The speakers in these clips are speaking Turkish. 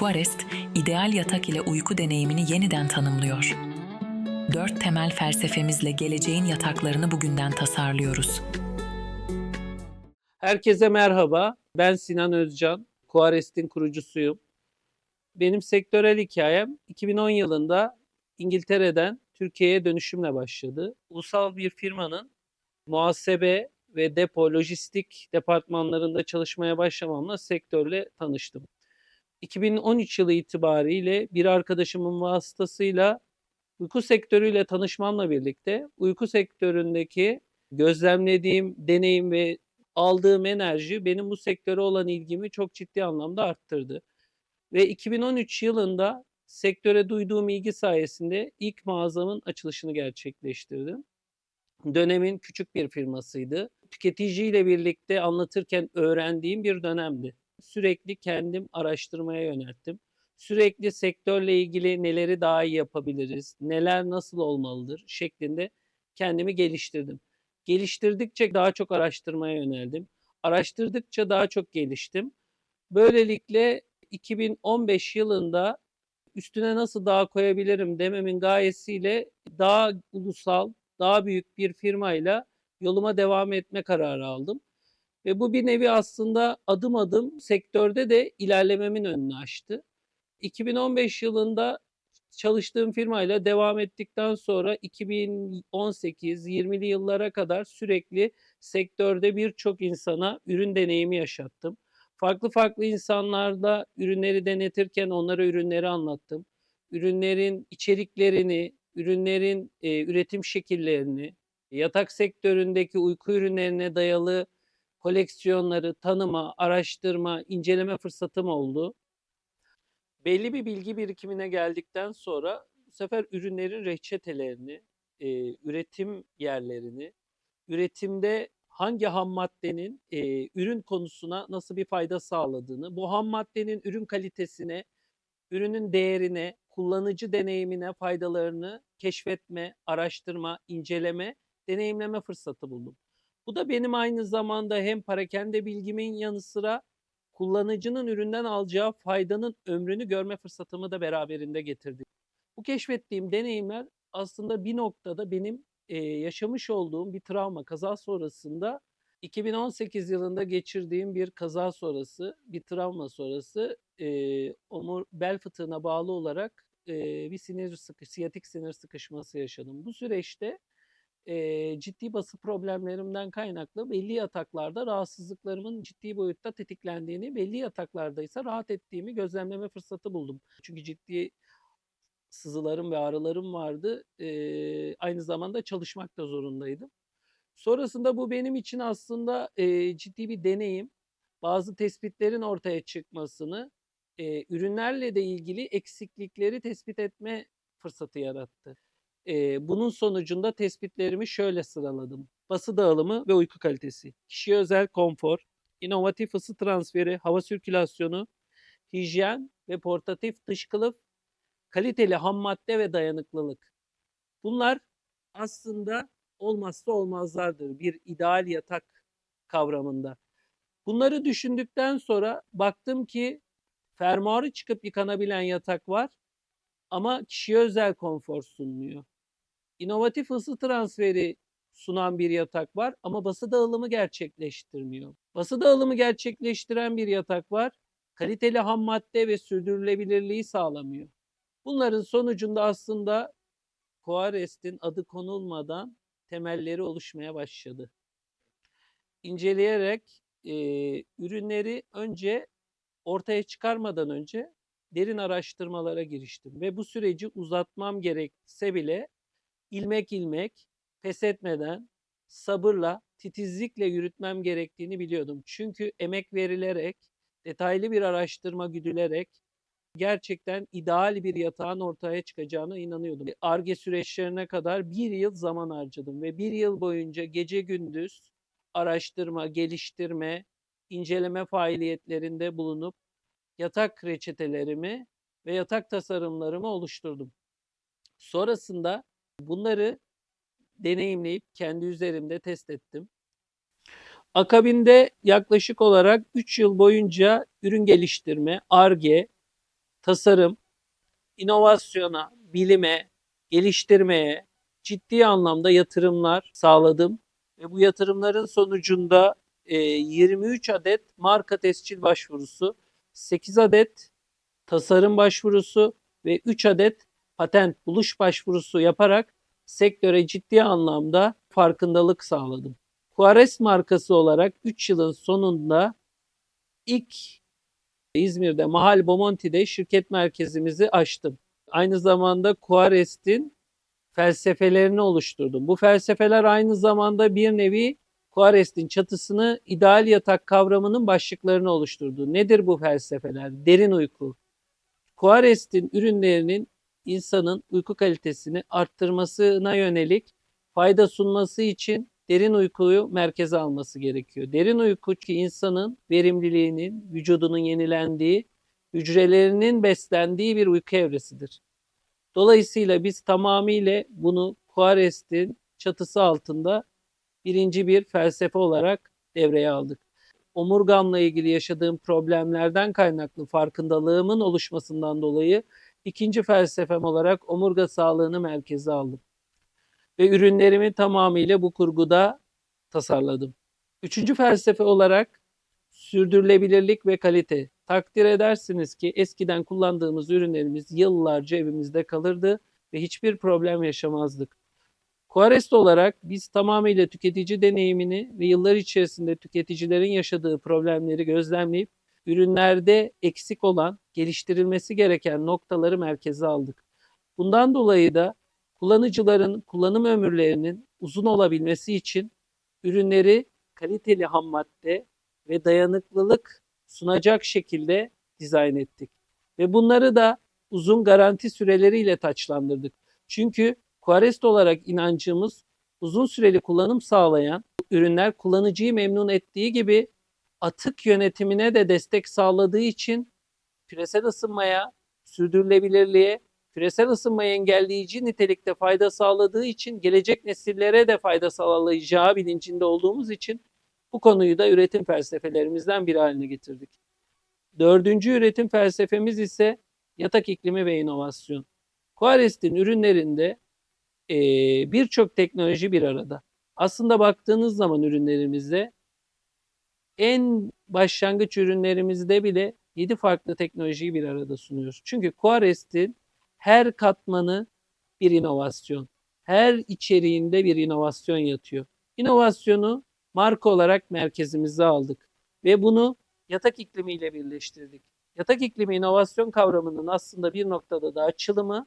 Aquarest, ideal yatak ile uyku deneyimini yeniden tanımlıyor. Dört temel felsefemizle geleceğin yataklarını bugünden tasarlıyoruz. Herkese merhaba. Ben Sinan Özcan. Quarest'in kurucusuyum. Benim sektörel hikayem 2010 yılında İngiltere'den Türkiye'ye dönüşümle başladı. Ulusal bir firmanın muhasebe ve depo, lojistik departmanlarında çalışmaya başlamamla sektörle tanıştım. 2013 yılı itibariyle bir arkadaşımın vasıtasıyla uyku sektörüyle tanışmamla birlikte uyku sektöründeki gözlemlediğim deneyim ve aldığım enerji benim bu sektöre olan ilgimi çok ciddi anlamda arttırdı. Ve 2013 yılında sektöre duyduğum ilgi sayesinde ilk mağazamın açılışını gerçekleştirdim. Dönemin küçük bir firmasıydı. Tüketiciyle birlikte anlatırken öğrendiğim bir dönemdi. Sürekli kendim araştırmaya yönelttim. Sürekli sektörle ilgili neleri daha iyi yapabiliriz, neler nasıl olmalıdır şeklinde kendimi geliştirdim. Geliştirdikçe daha çok araştırmaya yöneldim. Araştırdıkça daha çok geliştim. Böylelikle 2015 yılında üstüne nasıl daha koyabilirim dememin gayesiyle daha ulusal, daha büyük bir firmayla yoluma devam etme kararı aldım. Ve bu bir nevi aslında adım adım sektörde de ilerlememin önünü açtı. 2015 yılında çalıştığım firmayla devam ettikten sonra 2018-20'li yıllara kadar sürekli sektörde birçok insana ürün deneyimi yaşattım. Farklı farklı insanlarla ürünleri denetirken onlara ürünleri anlattım. Ürünlerin içeriklerini, ürünlerin e, üretim şekillerini, yatak sektöründeki uyku ürünlerine dayalı koleksiyonları tanıma, araştırma, inceleme fırsatım oldu. Belli bir bilgi birikimine geldikten sonra bu sefer ürünlerin reçetelerini, e, üretim yerlerini, üretimde hangi ham maddenin e, ürün konusuna nasıl bir fayda sağladığını, bu ham maddenin ürün kalitesine, ürünün değerine, kullanıcı deneyimine faydalarını keşfetme, araştırma, inceleme, deneyimleme fırsatı buldum. Bu da benim aynı zamanda hem parakende bilgimin yanı sıra kullanıcının üründen alacağı faydanın ömrünü görme fırsatımı da beraberinde getirdi. Bu keşfettiğim deneyimler aslında bir noktada benim e, yaşamış olduğum bir travma kaza sonrasında 2018 yılında geçirdiğim bir kaza sonrası, bir travma sonrası e, omur bel fıtığına bağlı olarak e, bir sinir sıkı, siyatik sinir sıkışması yaşadım. Bu süreçte e, ciddi bası problemlerimden kaynaklı belli yataklarda rahatsızlıklarımın ciddi boyutta tetiklendiğini, belli yataklarda ise rahat ettiğimi gözlemleme fırsatı buldum. Çünkü ciddi sızılarım ve ağrılarım vardı. E, aynı zamanda çalışmak da zorundaydım. Sonrasında bu benim için aslında e, ciddi bir deneyim. Bazı tespitlerin ortaya çıkmasını, e, ürünlerle de ilgili eksiklikleri tespit etme fırsatı yarattı. E, bunun sonucunda tespitlerimi şöyle sıraladım. Bası dağılımı ve uyku kalitesi, kişiye özel konfor, inovatif ısı transferi, hava sirkülasyonu, hijyen ve portatif dış kılıf, kaliteli ham madde ve dayanıklılık. Bunlar aslında olmazsa olmazlardır bir ideal yatak kavramında. Bunları düşündükten sonra baktım ki fermuarı çıkıp yıkanabilen yatak var ama kişiye özel konfor sunmuyor. İnovatif ısı transferi sunan bir yatak var ama bası dağılımı gerçekleştirmiyor. Bası dağılımı gerçekleştiren bir yatak var. Kaliteli ham madde ve sürdürülebilirliği sağlamıyor. Bunların sonucunda aslında Coarest'in adı konulmadan temelleri oluşmaya başladı. İnceleyerek e, ürünleri önce ortaya çıkarmadan önce derin araştırmalara giriştim ve bu süreci uzatmam gerekse bile ilmek ilmek pes etmeden sabırla, titizlikle yürütmem gerektiğini biliyordum. Çünkü emek verilerek, detaylı bir araştırma güdülerek gerçekten ideal bir yatağın ortaya çıkacağına inanıyordum. ARGE süreçlerine kadar bir yıl zaman harcadım ve bir yıl boyunca gece gündüz araştırma, geliştirme, inceleme faaliyetlerinde bulunup yatak reçetelerimi ve yatak tasarımlarımı oluşturdum. Sonrasında bunları deneyimleyip kendi üzerimde test ettim. Akabinde yaklaşık olarak 3 yıl boyunca ürün geliştirme, ARGE, tasarım, inovasyona, bilime, geliştirmeye ciddi anlamda yatırımlar sağladım ve bu yatırımların sonucunda e, 23 adet marka tescil başvurusu, 8 adet tasarım başvurusu ve 3 adet patent buluş başvurusu yaparak sektöre ciddi anlamda farkındalık sağladım. Quares markası olarak 3 yılın sonunda ilk İzmir'de Mahal Bomonti'de şirket merkezimizi açtım. Aynı zamanda Quares'in felsefelerini oluşturdum. Bu felsefeler aynı zamanda bir nevi Quares'in çatısını ideal yatak kavramının başlıklarını oluşturdu. Nedir bu felsefeler? Derin uyku. Quares'in ürünlerinin insanın uyku kalitesini arttırmasına yönelik fayda sunması için derin uykuyu merkeze alması gerekiyor. Derin uyku ki insanın verimliliğinin, vücudunun yenilendiği, hücrelerinin beslendiği bir uyku evresidir. Dolayısıyla biz tamamıyla bunu Quares'in çatısı altında birinci bir felsefe olarak devreye aldık. Omurgamla ilgili yaşadığım problemlerden kaynaklı farkındalığımın oluşmasından dolayı ikinci felsefem olarak omurga sağlığını merkeze aldım. Ve ürünlerimi tamamıyla bu kurguda tasarladım. Üçüncü felsefe olarak sürdürülebilirlik ve kalite. Takdir edersiniz ki eskiden kullandığımız ürünlerimiz yıllarca evimizde kalırdı ve hiçbir problem yaşamazdık. Quarest olarak biz tamamıyla tüketici deneyimini ve yıllar içerisinde tüketicilerin yaşadığı problemleri gözlemleyip ürünlerde eksik olan, geliştirilmesi gereken noktaları merkeze aldık. Bundan dolayı da kullanıcıların kullanım ömürlerinin uzun olabilmesi için ürünleri kaliteli ham madde ve dayanıklılık sunacak şekilde dizayn ettik. Ve bunları da uzun garanti süreleriyle taçlandırdık. Çünkü Quarest olarak inancımız uzun süreli kullanım sağlayan ürünler kullanıcıyı memnun ettiği gibi atık yönetimine de destek sağladığı için küresel ısınmaya, sürdürülebilirliğe, küresel ısınmayı engelleyici nitelikte fayda sağladığı için gelecek nesillere de fayda sağlayacağı bilincinde olduğumuz için bu konuyu da üretim felsefelerimizden biri haline getirdik. Dördüncü üretim felsefemiz ise yatak iklimi ve inovasyon. Quarest'in ürünlerinde e, birçok teknoloji bir arada. Aslında baktığınız zaman ürünlerimizde en başlangıç ürünlerimizde bile 7 farklı teknolojiyi bir arada sunuyoruz. Çünkü Quarest'in her katmanı bir inovasyon. Her içeriğinde bir inovasyon yatıyor. İnovasyonu marka olarak merkezimize aldık ve bunu yatak iklimiyle birleştirdik. Yatak iklimi inovasyon kavramının aslında bir noktada da açılımı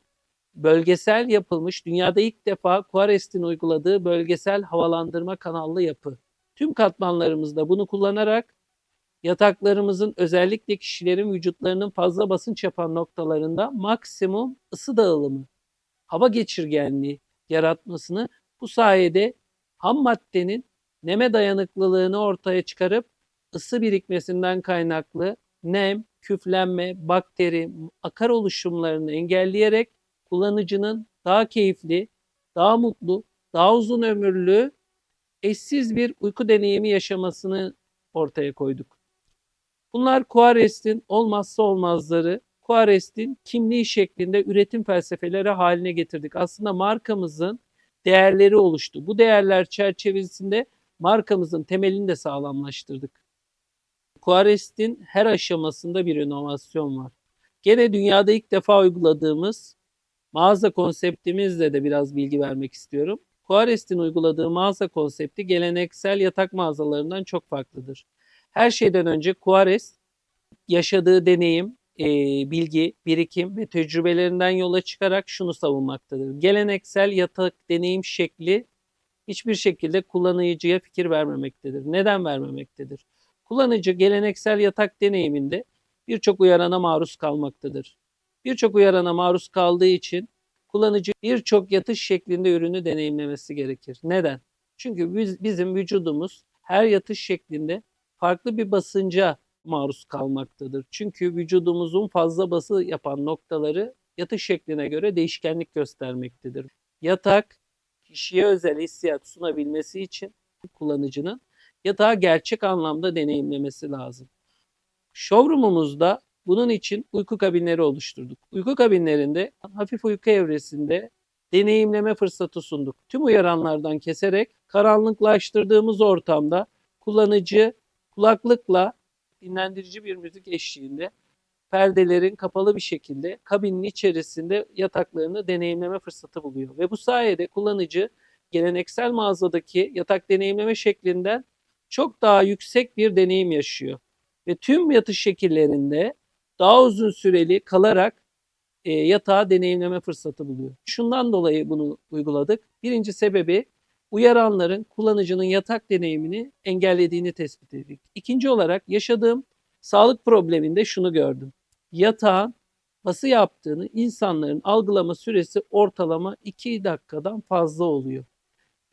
bölgesel yapılmış, dünyada ilk defa Quarest'in uyguladığı bölgesel havalandırma kanallı yapı. Tüm katmanlarımızda bunu kullanarak yataklarımızın özellikle kişilerin vücutlarının fazla basınç yapan noktalarında maksimum ısı dağılımı, hava geçirgenliği yaratmasını bu sayede ham maddenin neme dayanıklılığını ortaya çıkarıp ısı birikmesinden kaynaklı nem, küflenme, bakteri, akar oluşumlarını engelleyerek kullanıcının daha keyifli, daha mutlu, daha uzun ömürlü, eşsiz bir uyku deneyimi yaşamasını ortaya koyduk. Bunlar Quarest'in olmazsa olmazları, Quarest'in kimliği şeklinde üretim felsefeleri haline getirdik. Aslında markamızın değerleri oluştu. Bu değerler çerçevesinde markamızın temelini de sağlamlaştırdık. Quarest'in her aşamasında bir inovasyon var. Gene dünyada ilk defa uyguladığımız mağaza konseptimizle de biraz bilgi vermek istiyorum. Quarest'in uyguladığı mağaza konsepti geleneksel yatak mağazalarından çok farklıdır. Her şeyden önce Quarest yaşadığı deneyim, e, bilgi, birikim ve tecrübelerinden yola çıkarak şunu savunmaktadır. Geleneksel yatak deneyim şekli hiçbir şekilde kullanıcıya fikir vermemektedir. Neden vermemektedir? Kullanıcı geleneksel yatak deneyiminde birçok uyarana maruz kalmaktadır. Birçok uyarana maruz kaldığı için kullanıcı birçok yatış şeklinde ürünü deneyimlemesi gerekir. Neden? Çünkü biz, bizim vücudumuz her yatış şeklinde farklı bir basınca maruz kalmaktadır. Çünkü vücudumuzun fazla bası yapan noktaları yatış şekline göre değişkenlik göstermektedir. Yatak kişiye özel hissiyat sunabilmesi için kullanıcının yatağı gerçek anlamda deneyimlemesi lazım. Showroom'umuzda Bunun için uyku kabinleri oluşturduk. Uyku kabinlerinde hafif uyku evresinde deneyimleme fırsatı sunduk. Tüm uyaranlardan keserek karanlıklaştırdığımız ortamda kullanıcı kulaklıkla dinlendirici bir müzik eşliğinde perdelerin kapalı bir şekilde kabinin içerisinde yataklarını deneyimleme fırsatı buluyor. Ve bu sayede kullanıcı geleneksel mağazadaki yatak deneyimleme şeklinden çok daha yüksek bir deneyim yaşıyor. Ve tüm yatış şekillerinde daha uzun süreli kalarak e, yatağı deneyimleme fırsatı buluyor. Şundan dolayı bunu uyguladık. Birinci sebebi uyaranların kullanıcının yatak deneyimini engellediğini tespit ettik. İkinci olarak yaşadığım sağlık probleminde şunu gördüm. Yatağın bası yaptığını insanların algılama süresi ortalama 2 dakikadan fazla oluyor.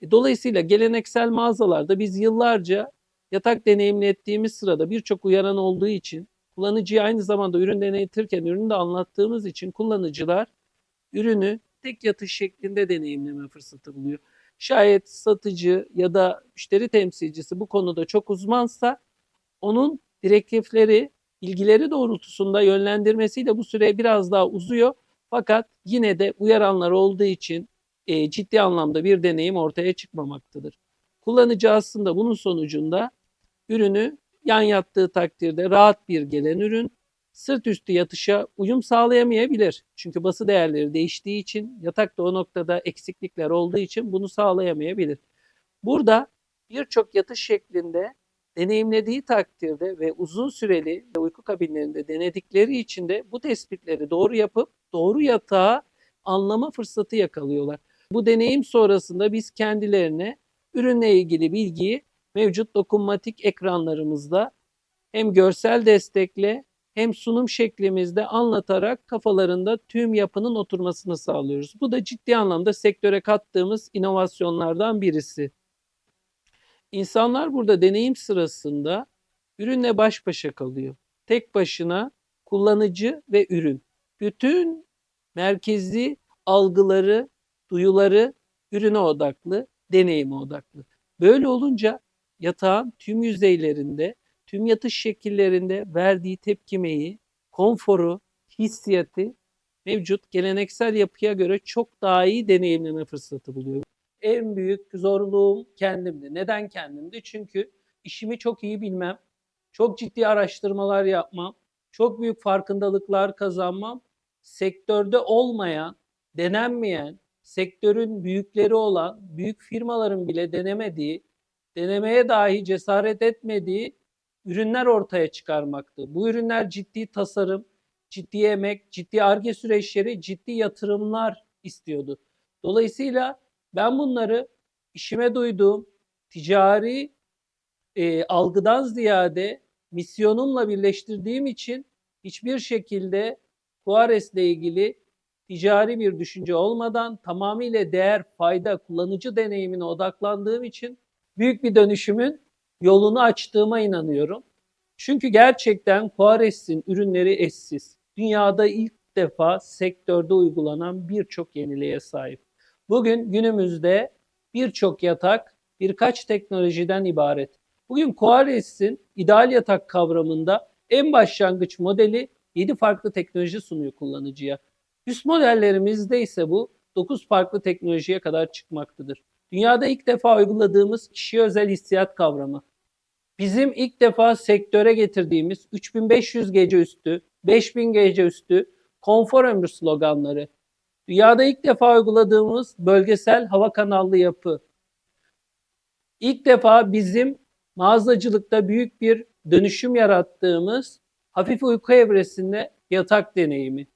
E, Dolayısıyla geleneksel mağazalarda biz yıllarca yatak deneyimlettiğimiz sırada birçok uyaran olduğu için kullanıcıya aynı zamanda ürün denetirken ürünü de anlattığımız için kullanıcılar ürünü tek yatış şeklinde deneyimleme fırsatı buluyor. Şayet satıcı ya da müşteri temsilcisi bu konuda çok uzmansa onun direktifleri, ilgileri doğrultusunda yönlendirmesiyle bu süre biraz daha uzuyor. Fakat yine de uyaranlar olduğu için e, ciddi anlamda bir deneyim ortaya çıkmamaktadır. Kullanıcı aslında bunun sonucunda ürünü yan yattığı takdirde rahat bir gelen ürün sırt üstü yatışa uyum sağlayamayabilir. Çünkü bası değerleri değiştiği için yatakta o noktada eksiklikler olduğu için bunu sağlayamayabilir. Burada birçok yatış şeklinde deneyimlediği takdirde ve uzun süreli uyku kabinlerinde denedikleri için de bu tespitleri doğru yapıp doğru yatağı anlama fırsatı yakalıyorlar. Bu deneyim sonrasında biz kendilerine ürünle ilgili bilgiyi mevcut dokunmatik ekranlarımızda hem görsel destekle hem sunum şeklimizde anlatarak kafalarında tüm yapının oturmasını sağlıyoruz. Bu da ciddi anlamda sektöre kattığımız inovasyonlardan birisi. İnsanlar burada deneyim sırasında ürünle baş başa kalıyor. Tek başına kullanıcı ve ürün. Bütün merkezi algıları, duyuları ürüne odaklı, deneyime odaklı. Böyle olunca yatağın tüm yüzeylerinde, tüm yatış şekillerinde verdiği tepkimeyi, konforu, hissiyatı mevcut geleneksel yapıya göre çok daha iyi deneyimleme fırsatı buluyor. En büyük zorluğum kendimdi. Neden kendimdi? Çünkü işimi çok iyi bilmem, çok ciddi araştırmalar yapmam, çok büyük farkındalıklar kazanmam, sektörde olmayan, denenmeyen, sektörün büyükleri olan, büyük firmaların bile denemediği, denemeye dahi cesaret etmediği ürünler ortaya çıkarmaktı. Bu ürünler ciddi tasarım, ciddi emek, ciddi arge süreçleri, ciddi yatırımlar istiyordu. Dolayısıyla ben bunları işime duyduğum ticari e, algıdan ziyade misyonumla birleştirdiğim için hiçbir şekilde Juarez'le ilgili ticari bir düşünce olmadan tamamıyla değer, fayda, kullanıcı deneyimine odaklandığım için büyük bir dönüşümün yolunu açtığıma inanıyorum. Çünkü gerçekten Juarez'in ürünleri eşsiz. Dünyada ilk defa sektörde uygulanan birçok yeniliğe sahip. Bugün günümüzde birçok yatak birkaç teknolojiden ibaret. Bugün Quares'in ideal yatak kavramında en başlangıç modeli 7 farklı teknoloji sunuyor kullanıcıya. Üst modellerimizde ise bu 9 farklı teknolojiye kadar çıkmaktadır. Dünyada ilk defa uyguladığımız kişiye özel hissiyat kavramı. Bizim ilk defa sektöre getirdiğimiz 3500 gece üstü, 5000 gece üstü konfor ömrü sloganları. Dünyada ilk defa uyguladığımız bölgesel hava kanallı yapı. İlk defa bizim mağazacılıkta büyük bir dönüşüm yarattığımız hafif uyku evresinde yatak deneyimi.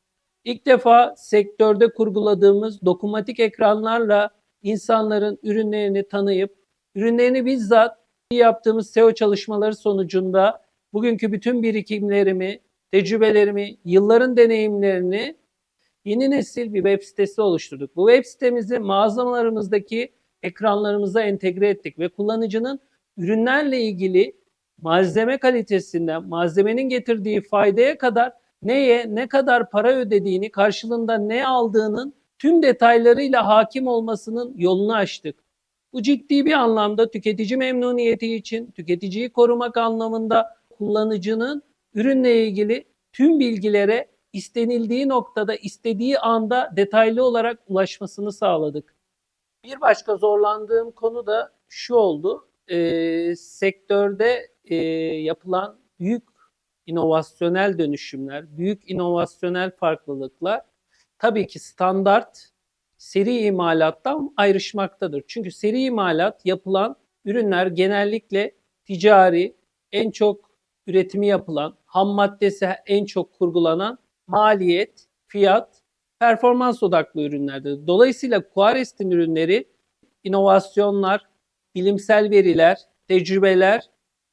İlk defa sektörde kurguladığımız dokunmatik ekranlarla insanların ürünlerini tanıyıp, ürünlerini bizzat yaptığımız SEO çalışmaları sonucunda bugünkü bütün birikimlerimi, tecrübelerimi, yılların deneyimlerini yeni nesil bir web sitesi oluşturduk. Bu web sitemizi mağazalarımızdaki ekranlarımıza entegre ettik ve kullanıcının ürünlerle ilgili malzeme kalitesinden, malzemenin getirdiği faydaya kadar neye, ne kadar para ödediğini, karşılığında ne aldığının tüm detaylarıyla hakim olmasının yolunu açtık. Bu ciddi bir anlamda tüketici memnuniyeti için, tüketiciyi korumak anlamında kullanıcının ürünle ilgili tüm bilgilere istenildiği noktada, istediği anda detaylı olarak ulaşmasını sağladık. Bir başka zorlandığım konu da şu oldu. Ee, sektörde e, yapılan büyük inovasyonel dönüşümler, büyük inovasyonel farklılıklar tabii ki standart seri imalattan ayrışmaktadır. Çünkü seri imalat yapılan ürünler genellikle ticari, en çok üretimi yapılan, ham maddesi en çok kurgulanan maliyet, fiyat, performans odaklı ürünlerdir. Dolayısıyla Quares'in ürünleri inovasyonlar, bilimsel veriler, tecrübeler,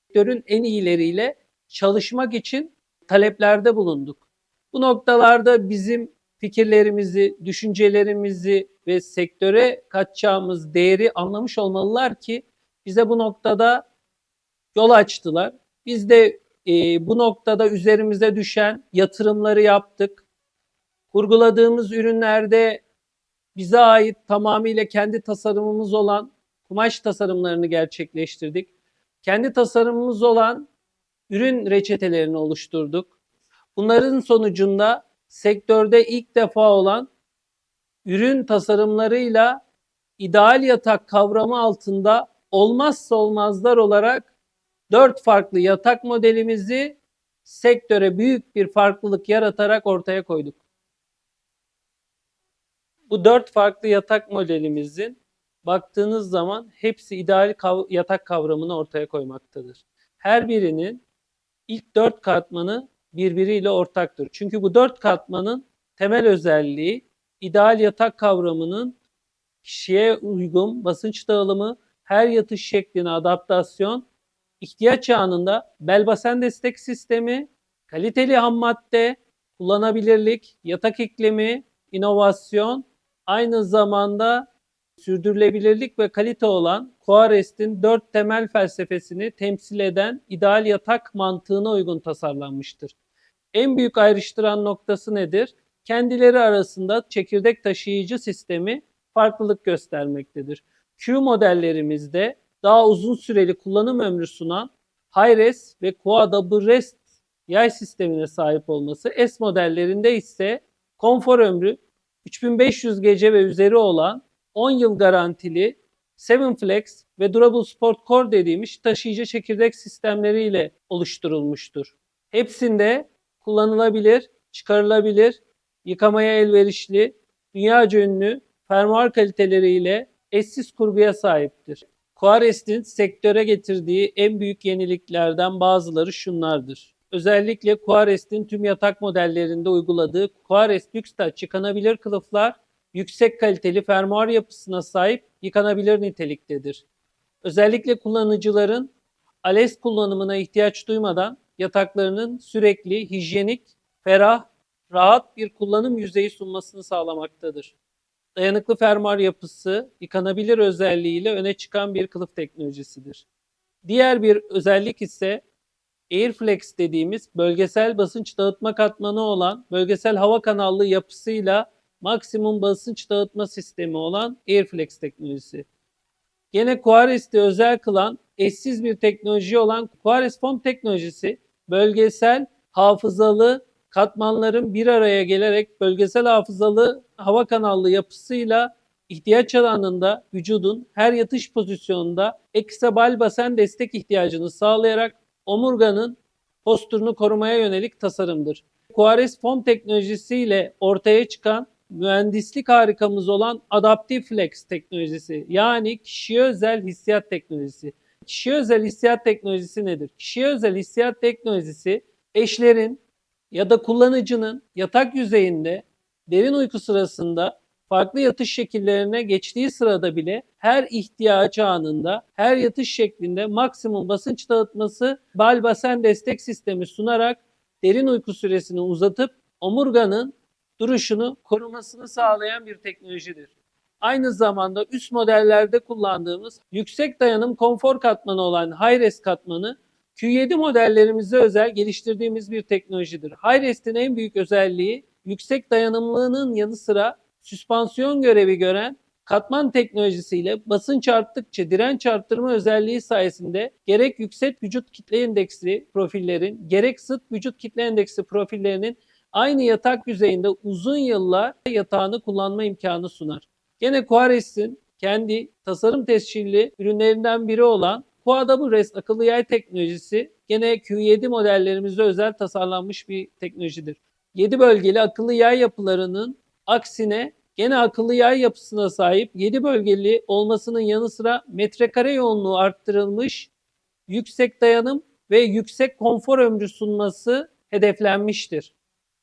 sektörün en iyileriyle çalışmak için taleplerde bulunduk. Bu noktalarda bizim fikirlerimizi, düşüncelerimizi ve sektöre katacağımız değeri anlamış olmalılar ki bize bu noktada yol açtılar. Biz de e, bu noktada üzerimize düşen yatırımları yaptık. Kurguladığımız ürünlerde bize ait tamamıyla kendi tasarımımız olan kumaş tasarımlarını gerçekleştirdik. Kendi tasarımımız olan ürün reçetelerini oluşturduk. Bunların sonucunda sektörde ilk defa olan ürün tasarımlarıyla ideal yatak kavramı altında olmazsa olmazlar olarak dört farklı yatak modelimizi sektöre büyük bir farklılık yaratarak ortaya koyduk. Bu dört farklı yatak modelimizin baktığınız zaman hepsi ideal kav- yatak kavramını ortaya koymaktadır. Her birinin ilk dört katmanı birbiriyle ortaktır. Çünkü bu dört katmanın temel özelliği ideal yatak kavramının kişiye uygun basınç dağılımı, her yatış şekline adaptasyon, ihtiyaç anında bel basen destek sistemi, kaliteli ham madde, kullanabilirlik, yatak iklimi, inovasyon, aynı zamanda sürdürülebilirlik ve kalite olan Quarest'in dört temel felsefesini temsil eden ideal yatak mantığına uygun tasarlanmıştır. En büyük ayrıştıran noktası nedir? Kendileri arasında çekirdek taşıyıcı sistemi farklılık göstermektedir. Q modellerimizde daha uzun süreli kullanım ömrü sunan Hi-Res ve Quad Rest yay sistemine sahip olması, S modellerinde ise konfor ömrü 3500 gece ve üzeri olan 10 yıl garantili 7 Flex ve Durable Sport Core dediğimiz taşıyıcı çekirdek sistemleriyle oluşturulmuştur. Hepsinde kullanılabilir, çıkarılabilir, yıkamaya elverişli, dünyaca ünlü fermuar kaliteleriyle eşsiz kurguya sahiptir. Quarest'in sektöre getirdiği en büyük yeniliklerden bazıları şunlardır. Özellikle Quarest'in tüm yatak modellerinde uyguladığı Quarest Lux Touch yıkanabilir kılıflar yüksek kaliteli fermuar yapısına sahip yıkanabilir niteliktedir. Özellikle kullanıcıların ALES kullanımına ihtiyaç duymadan yataklarının sürekli hijyenik, ferah, rahat bir kullanım yüzeyi sunmasını sağlamaktadır. Dayanıklı fermuar yapısı, yıkanabilir özelliğiyle öne çıkan bir kılıf teknolojisidir. Diğer bir özellik ise Airflex dediğimiz bölgesel basınç dağıtma katmanı olan bölgesel hava kanallı yapısıyla maksimum basınç dağıtma sistemi olan Airflex teknolojisi. Gene Quares'te özel kılan eşsiz bir teknoloji olan Quares Foam teknolojisi bölgesel hafızalı katmanların bir araya gelerek bölgesel hafızalı hava kanallı yapısıyla ihtiyaç alanında vücudun her yatış pozisyonunda ekstra bal basen destek ihtiyacını sağlayarak omurganın postürünü korumaya yönelik tasarımdır. Quares Foam teknolojisiyle ortaya çıkan mühendislik harikamız olan Adaptive Flex teknolojisi yani kişiye özel hissiyat teknolojisi. Kişiye özel hissiyat teknolojisi nedir? Kişiye özel hissiyat teknolojisi eşlerin ya da kullanıcının yatak yüzeyinde derin uyku sırasında farklı yatış şekillerine geçtiği sırada bile her ihtiyaç anında her yatış şeklinde maksimum basınç dağıtması bal basen destek sistemi sunarak derin uyku süresini uzatıp omurganın duruşunu korumasını sağlayan bir teknolojidir. Aynı zamanda üst modellerde kullandığımız yüksek dayanım konfor katmanı olan Hi-Res katmanı Q7 modellerimize özel geliştirdiğimiz bir teknolojidir. Hi-Res'in en büyük özelliği yüksek dayanımlılığının yanı sıra süspansiyon görevi gören Katman teknolojisiyle basınç arttıkça direnç arttırma özelliği sayesinde gerek yüksek vücut kitle endeksi profillerin gerek sıt vücut kitle endeksi profillerinin aynı yatak yüzeyinde uzun yıllar yatağını kullanma imkanı sunar. Gene Quares'in kendi tasarım tescilli ürünlerinden biri olan QAWREST akıllı yay teknolojisi gene Q7 modellerimizde özel tasarlanmış bir teknolojidir. 7 bölgeli akıllı yay yapılarının aksine gene akıllı yay yapısına sahip 7 bölgeli olmasının yanı sıra metrekare yoğunluğu arttırılmış, yüksek dayanım ve yüksek konfor ömrü sunması hedeflenmiştir.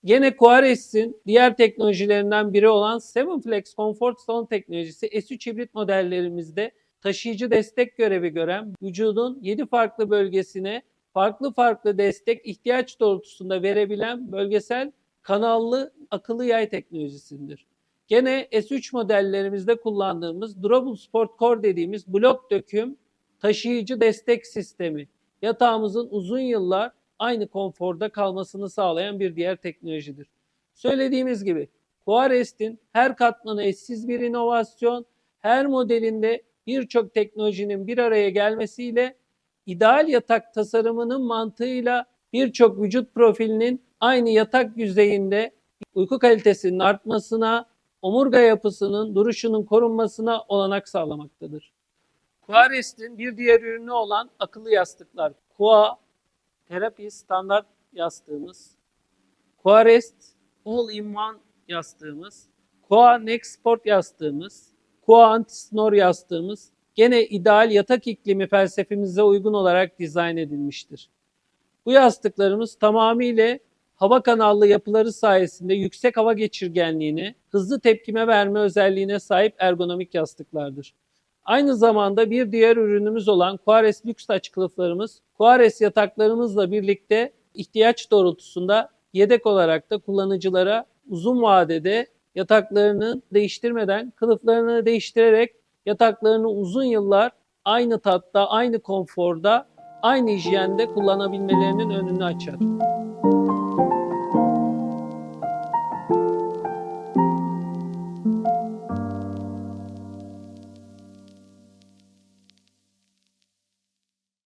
Gene Quares'in diğer teknolojilerinden biri olan Sevenflex Comfort Zone teknolojisi S3 hibrit modellerimizde taşıyıcı destek görevi gören vücudun 7 farklı bölgesine farklı farklı destek ihtiyaç doğrultusunda verebilen bölgesel kanallı akıllı yay teknolojisidir. Gene S3 modellerimizde kullandığımız Durable Sport Core dediğimiz blok döküm taşıyıcı destek sistemi yatağımızın uzun yıllar aynı konforda kalmasını sağlayan bir diğer teknolojidir. Söylediğimiz gibi Quarest'in her katmanı eşsiz bir inovasyon, her modelinde birçok teknolojinin bir araya gelmesiyle ideal yatak tasarımının mantığıyla birçok vücut profilinin aynı yatak yüzeyinde uyku kalitesinin artmasına, omurga yapısının, duruşunun korunmasına olanak sağlamaktadır. Quarest'in bir diğer ürünü olan akıllı yastıklar. Qua Terapi standart yastığımız, Quarest All-in-One yastığımız, Qua Next Sport yastığımız, Qua Anti-Snore yastığımız gene ideal yatak iklimi felsefemize uygun olarak dizayn edilmiştir. Bu yastıklarımız tamamıyla hava kanallı yapıları sayesinde yüksek hava geçirgenliğine, hızlı tepkime verme özelliğine sahip ergonomik yastıklardır. Aynı zamanda bir diğer ürünümüz olan Quares Lux Touch kılıflarımız, Quares yataklarımızla birlikte ihtiyaç doğrultusunda yedek olarak da kullanıcılara uzun vadede yataklarını değiştirmeden, kılıflarını değiştirerek yataklarını uzun yıllar aynı tatta, aynı konforda, aynı hijyende kullanabilmelerinin önünü açar.